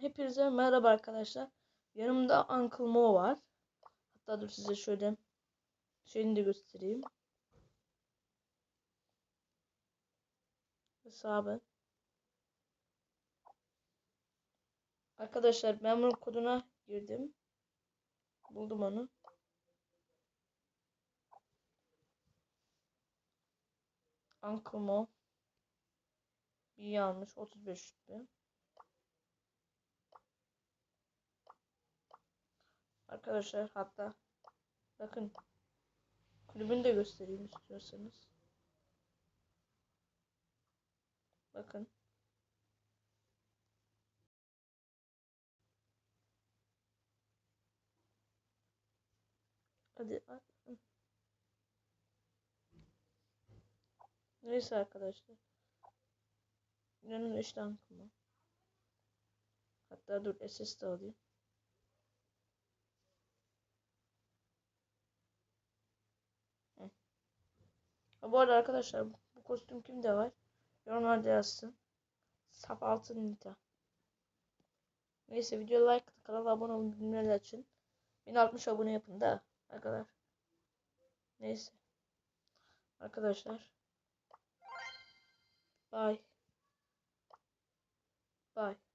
Hepinize merhaba arkadaşlar. Yanımda Uncle Mo var. Hatta dur size şöyle şeyini de göstereyim. Hesabı. Arkadaşlar ben bunun koduna girdim. Buldum onu. Uncle Mo. Bir yanlış 35 rütbe. Arkadaşlar hatta bakın kulübünü de göstereyim istiyorsanız. Bakın. Hadi. Neyse arkadaşlar. Yanın işte aklıma. Hatta dur SS de alayım. Bu arada arkadaşlar bu kostüm kimde var? Yorumlarda yazsın. Sap altın nita. Neyse video like kanala abone olun bildirimleri açın. 1060 abone yapın da arkadaşlar. Neyse. Arkadaşlar. Bye. Bye.